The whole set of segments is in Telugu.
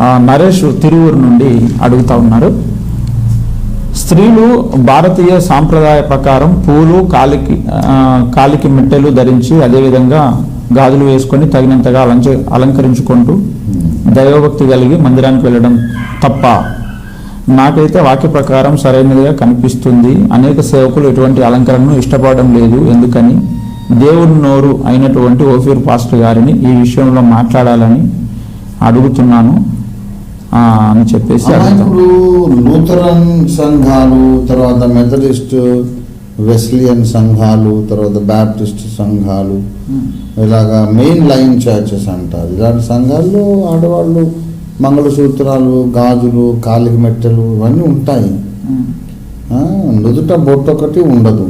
నరేష్ తిరువురు నుండి అడుగుతా ఉన్నారు. స్త్రీలు భారతీయ సాంప్రదాయ ప్రకారం పూలు కాలికి కాలికి మెట్టెలు ధరించి అదేవిధంగా గాజులు వేసుకొని తగినంతగా అలంచ అలంకరించుకుంటూ దైవభక్తి కలిగి మందిరానికి వెళ్ళడం తప్ప నాకైతే వాక్య ప్రకారం సరైనదిగా కనిపిస్తుంది. అనేక సేవకులు ఎటువంటి అలంకరణను ఇష్టపడడం లేదు. ఎందుకని? దేవుడి నోరు అయినటువంటి ఓఫీర్ పాస్టర్ గారిని ఈ విషయంలో మాట్లాడాలని అడుగుతున్నాను. అని చెప్పేసి ఇప్పుడు లూథరన్ సంఘాలు తర్వాత మెథడిస్ట్ వెస్లియన్ సంఘాలు తర్వాత బ్యాప్టిస్ట్ సంఘాలు ఇలాగా మెయిన్ లైన్ చర్చెస్ అంటారు. ఇలాంటి సంఘాల్లో ఆడవాళ్ళు మంగళసూత్రాలు గాజులు కాలికి మెట్టెలు ఇవన్నీ ఉంటాయి. ఆ, నుదుట బొట్టు ఒకటి ఉండదు.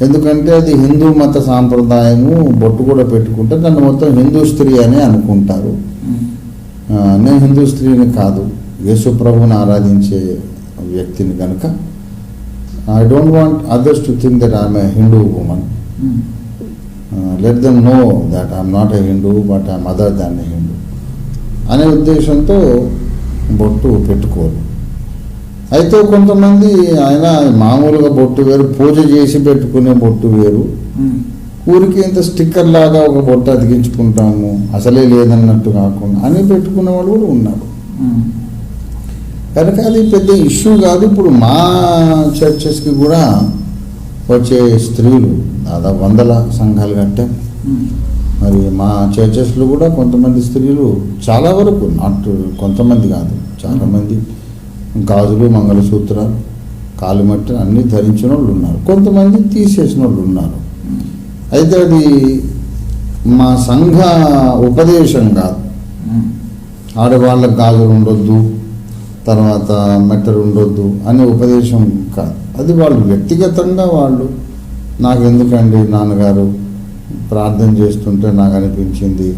ఎందుకంటే అది హిందూ మత సాంప్రదాయము బొట్టు కూడా పెట్టుకుంటే దాన్ని మొత్తం హిందూ స్త్రీ అని అనుకుంటారు. నేను హిందూ స్త్రీని కాదు. యేసు ప్రభుని ఆరాధించే వ్యక్తిని కనుక I don't want others to think that I'm a Hindu woman let them know that I'm not a Hindu but I'm other than a Hindu అనే ఉద్దేశంతో బొట్టు పెట్టుకోరు. అయితే కొంతమంది ఆయన మామూలుగా బొట్టు వేరు పూజ చేసి పెట్టుకునే బొట్టు వేరు. ఊరికి ఇంత స్టిక్కర్ లాగా ఒక బొట్ట అతికించుకుంటాము అసలే లేదన్నట్టు కాకుండా అని పెట్టుకున్న వాళ్ళు కూడా ఉన్నారు. కనుక అది పెద్ద ఇష్యూ కాదు. ఇప్పుడు మా చర్చెస్కి కూడా వచ్చే స్త్రీలు దాదాపు వందల సంఘాలు కట్టాం. మరి మా చర్చెస్లో కూడా కొంతమంది స్త్రీలు చాలా వరకు నాట్ కొంతమంది కాదు చాలామంది గాజులు మంగళసూత్రాలు కాలుమట్టి అన్నీ ధరించిన వాళ్ళు ఉన్నారు. కొంతమంది తీసేసిన వాళ్ళు ఉన్నారు. అయితే అది మా సంఘ ఉపదేశం కాదు. ఆడవాళ్ళకి గాజులు ఉండొద్దు తర్వాత మెట్టలు ఉండొద్దు అనే ఉపదేశం కాదు. అది వాళ్ళు వ్యక్తిగతంగా వాళ్ళు నాకు ఎందుకండి నాన్నగారు ప్రార్థన చేస్తుంటే నాకు అనిపించింది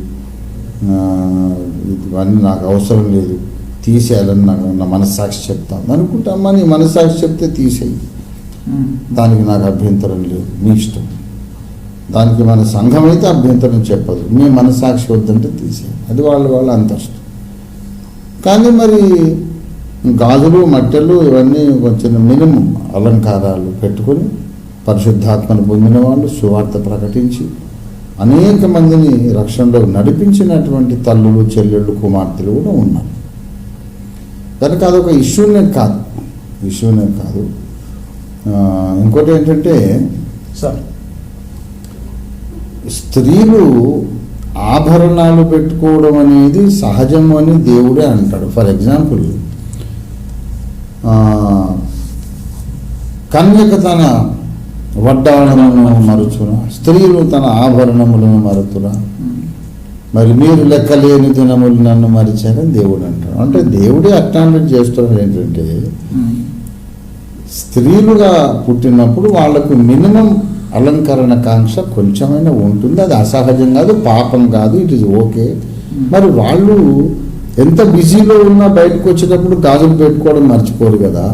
ఇవన్నీ నాకు అవసరం లేదు తీసేయాలని నాకు నా మనస్సాక్షి చెప్తాను అనుకుంటామా నీ మనస్సాక్షి చెప్తే తీసేయి. దానికి నాకు అభ్యంతరం లేదు మీ ఇష్టం. దానికి మన సంఘం అయితే అభ్యంతరం చెప్పదు. మీ మనసాక్షి వద్దంటే తీసే అది వాళ్ళ వాళ్ళ అంతస్తు. కానీ మరి గాజులు మట్టెలు ఇవన్నీ కొంచెం మినిమం అలంకారాలు పెట్టుకొని పరిశుద్ధాత్మను పొందిన వాళ్ళు సువార్త ప్రకటించి అనేక మందిని రక్షణలో నడిపించినటువంటి తల్లులు చెల్లెళ్ళు కుమార్తెలు కూడా ఉన్నారు. కనుక అదొక ఇష్యూనే కాదు. ఇష్యూనే కాదు. ఇంకోటి ఏంటంటే సార్ స్త్రీలు ఆభరణాలు పెట్టుకోవడం అనేది సహజం అని దేవుడే అంటాడు. ఫర్ ఎగ్జాంపుల్ కన్యక తన వడ్డాణములను మరుచున స్త్రీలు తన ఆభరణములను మరుతురా. మరి మీరు లెక్కలేని దినములు నన్ను మరిచారని దేవుడు అంటాడు. అంటే దేవుడే అక్నాలెడ్జ్ చేస్తున్నాడు ఏంటంటే స్త్రీలుగా పుట్టినప్పుడు వాళ్ళకు మినిమం అలంకరణ కాంక్ష కొంచెమైనా ఉంటుంది. అది అసహజం కాదు పాపం కాదు ఇట్ ఈజ్ ఓకే మరి వాళ్ళు ఎంత బిజీలో ఉన్నా బయటకు వచ్చేటప్పుడు గాజులు పెట్టుకోవడం మర్చిపోరు కదా.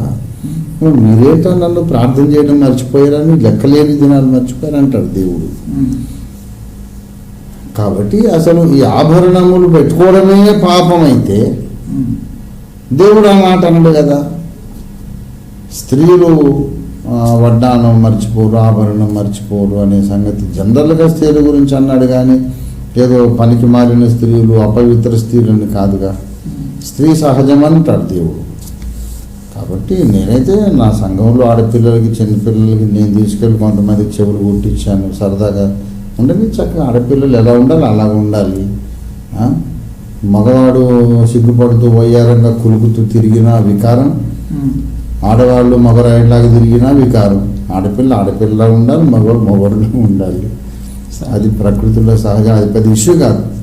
మరి మీరేంటో నన్ను ప్రార్థన చేయడం మర్చిపోయారని లెక్కలేని దినాలు మర్చిపోయారు అంటాడు దేవుడు. కాబట్టి అసలు ఈ ఆభరణములు పెట్టుకోవడమే పాపం అయితే దేవుడు ఆ మాట అనడు కదా. స్త్రీలు వడ్డానం మర్చిపోరు ఆభరణం మర్చిపోరు అనే సంగతి జనరల్గా స్త్రీల గురించి అన్నాడు కానీ ఏదో పనికి మారిన స్త్రీలు అపవిత్ర స్త్రీలని కాదుగా. స్త్రీ సహజం అంటాడు దేవుడు. కాబట్టి నేనైతే నా సంఘంలో ఆడపిల్లలకి చిన్నపిల్లలకి నేను తీసుకెళ్ళి కొంతమంది చెవులు కుట్టించాను. సరదాగా ఉండని చక్కగా ఆడపిల్లలు ఎలా ఉండాలి అలాగ ఉండాలి. మగవాడు సిగ్గుపడుతూ వయ్యారంగా కులుకుతూ తిరిగిన వికారం. ఆడవాళ్ళు మగరాయిలాగా తిరిగినా వికారం. ఆడపిల్ల ఆడపిల్ల ఉండాలి మగవాళ్ళు మగవాళ్ళు ఉండాలి. అది ప్రకృతిలో సహజం అది పెద్ద ఇష్యూ కాదు.